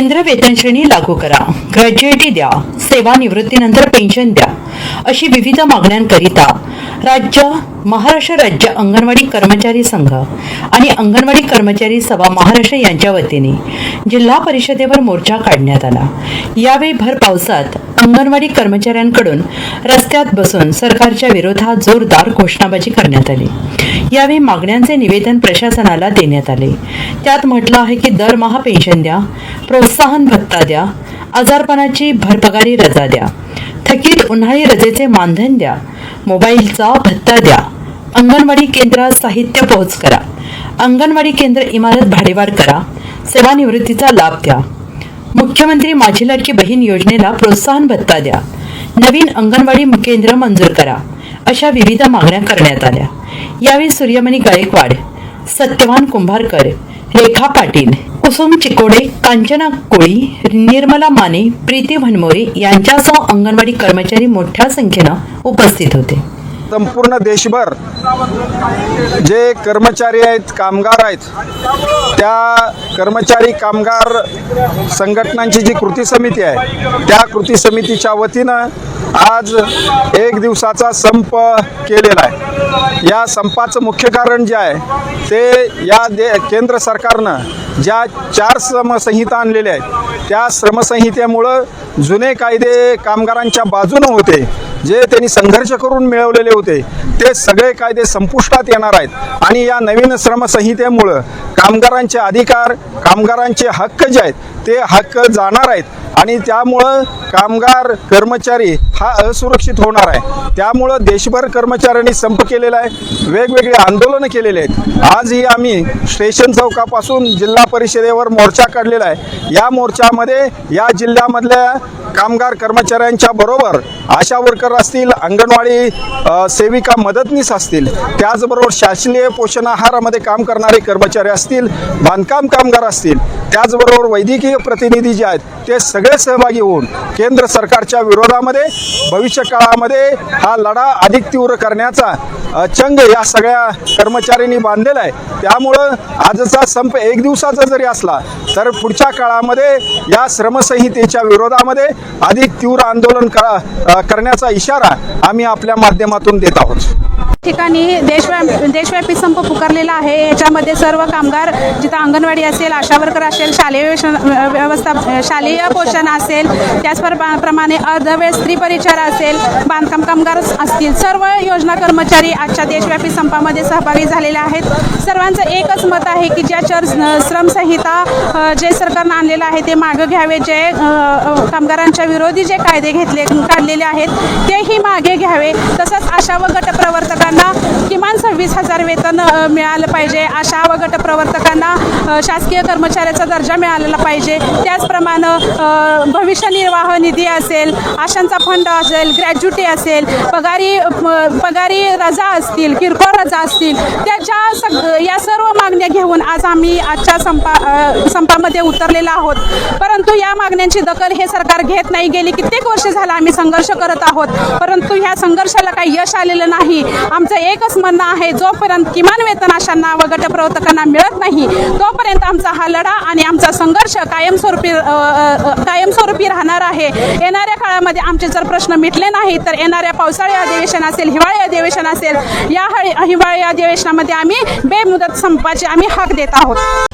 केंद्र वेतन श्रेणी लागू करा. ग्रॅज्युएटी द्या. सेवानिवृत्तीनंतर पेन्शन द्या. अशी विविध मागण्यांकरिता राज्य महाराष्ट्र राज्य अंगणवाडी कर्मचारी संघ आणि अंगणवाडी कर्मचारी सभा महाराष्ट्र यांच्या वतीने जिल्हा परिषदेवर मोर्चा काढण्यात आला. यावेळी भर पावसात अंगणवाडी कर्मचाऱ्यांकडून रस्त्यात बसून सरकारच्या विरोधात जोरदार घोषणाबाजी करण्यात आली. यावेळी मागण्यांचे निवेदन प्रशासनाला देण्यात आले. त्यात म्हटलं आहे की दरमहा पेन्शन द्या प्रोत्साहन भत्ता द्या आजारपणाची भरपगारी रजा द्या थकीत उन्हाळी रजेचे मानधन द्या मोबाईलचा भत्ता द्या. अंगणवाडी केंद्रात साहित्य पोहोच करा. अंगणवाडी केंद्र इमारत भाडेवाढ करा. सेवानिवृत्तीचा लाभ द्या. मुख्यमंत्री माझी लाडकी बहीण योजनेला प्रोत्साहन भत्ता द्या. नवीन अंगणवाडी केंद्र मंजूर करा. अशा विविध मागण्या करण्यात आल्या. यावेळी सूर्यमणी गायकवाड सत्यवान कुंभारकर रेखा पाटील कुसुम चिकोडे कांचना कोळी निर्मला माने प्रीती भनमोरे यांच्यासह अंगणवाडी कर्मचारी मोठ्या संख्येनं उपस्थित होते. संपूर्ण देशभर जे कर्मचारी आहेत कामगार आहेत त्या कर्मचारी कामगार संघटनांची जी कृती समिती आहे त्या कृती समितीच्या वतीनं आज एक दिवसाचा संप केलेला आहे. या संपाचं मुख्य कारण जे आहे ते या दे केंद्र सरकारनं ज्या चार श्रमसंहिता आणलेल्या आहेत त्या श्रमसंहितेमुळं जुने कायदे कामगारांच्या बाजूनं होते जे त्यांनी संघर्ष करून मिळवलेले होते ते सगळे कायदे संपुष्टात येणार आहेत. आणि या नवीन श्रमसंहितेमुळं कामगारांचे अधिकार कामगारांचे हक्क जे आहेत ते हक्क जाणार आहेत. आणि त्यामुळं कामगार कर्मचारी हा असुरक्षित होणार आहे. त्यामुळं देशभर कर्मचाऱ्यांनी संप केलेला आहे. वेगवेगळे आंदोलनं केलेले आहेत. आजही आम्ही स्टेशन चौकापासून जिल्हा परिषदेवर मोर्चा काढलेला आहे. या मोर्चामध्ये या जिल्ह्यामधल्या कामगार कर्मचाऱ्यांच्या बरोबर आशा वर्कर असतील अंगणवाडी सेविका मदतनीस असतील त्याचबरोबर शासकीय पोषण आहारामध्ये काम करणारे कर्मचारी असतील बांधकाम कामगार असतील त्याचबरोबर वैद्यकीय प्रतिनिधी जे आहेत ते सगळे सहभागी होऊन केंद्र सरकारच्या विरोधामध्ये भविष्य काळामध्ये हा लढा अधिक तीव्र करण्याचा चंग या सगळ्या कर्मचाऱ्यांनी बांधलेला आहे. त्यामुळं आजचा संप एक दिवसाचा जरी असला तर पुढच्या काळामध्ये या श्रमसंहितेच्या विरोधामध्ये अधिक तीव्र आंदोलन करण्याचा इशारा आम्ही आपल्या माध्यमातून देत आहोत. ठिकाणी देशव्या देशव्यापी संप पुकारलेला आहे. याच्यामध्ये सर्व कामगार जिथं अंगणवाडी असेल आशा वर्कर असेल शालेय व्यवस्था शालेय पोषण असेल त्याचप्रमाणे अर्धवेळ स्त्री परिचार असेल बांधकाम कामगार असतील सर्व योजना कर्मचारी आजच्या देशव्यापी संपामध्ये सहभागी झालेले आहेत. सर्वांचं एकच मत आहे की ज्या चर श्रमसंहिता जे सरकारनं आणलेलं आहे ते मागं घ्यावे जे कामगारांच्या विरोधी जे कायदे घेतले काढलेले आहेत तेही मागे घ्यावे. तसंच आशा व गटप्रवर्तका प्रवर्तकांना किमान सव्वीस हजार वेतन मिळालं पाहिजे. आशा व गट प्रवर्तकांना शासकीय कर्मचाऱ्याचा दर्जा मिळालेला पाहिजे. त्याचप्रमाणे भविष्य निर्वाह निधी असेल आशांचा फंड असेल ग्रॅज्युटी असेल पगारी पगारी रजा असतील किरकोळ रजा असतील त्याच्या सग या सर्व मागण्या घेऊन आज आम्ही आजच्या संपा संपामध्ये उतरलेलो आहोत. परंतु या मागण्यांची दखल हे सरकार घेत नाही. गेली कित्येक वर्ष झालं आम्ही संघर्ष करत आहोत. परंतु ह्या संघर्षाला काही यश आलेलं नाही. आमचं एकच म्हणणं आहे जोपर्यंत किमान वेतन अशांना व गटप्रवर्तकांना मिळत नाही तोपर्यंत आमचा हा लढा आणि आमचा संघर्ष कायमस्वरूपी कायमस्वरूपी राहणार आहे. येणाऱ्या काळामध्ये आमचे जर प्रश्न मिटले नाही तर येणाऱ्या पावसाळी अधिवेशन असेल हिवाळी अधिवेशन असेल या हिवाळी अधिवेशनामध्ये आम्ही बेमुदत संपाचे आम्ही हाक देत आहोत.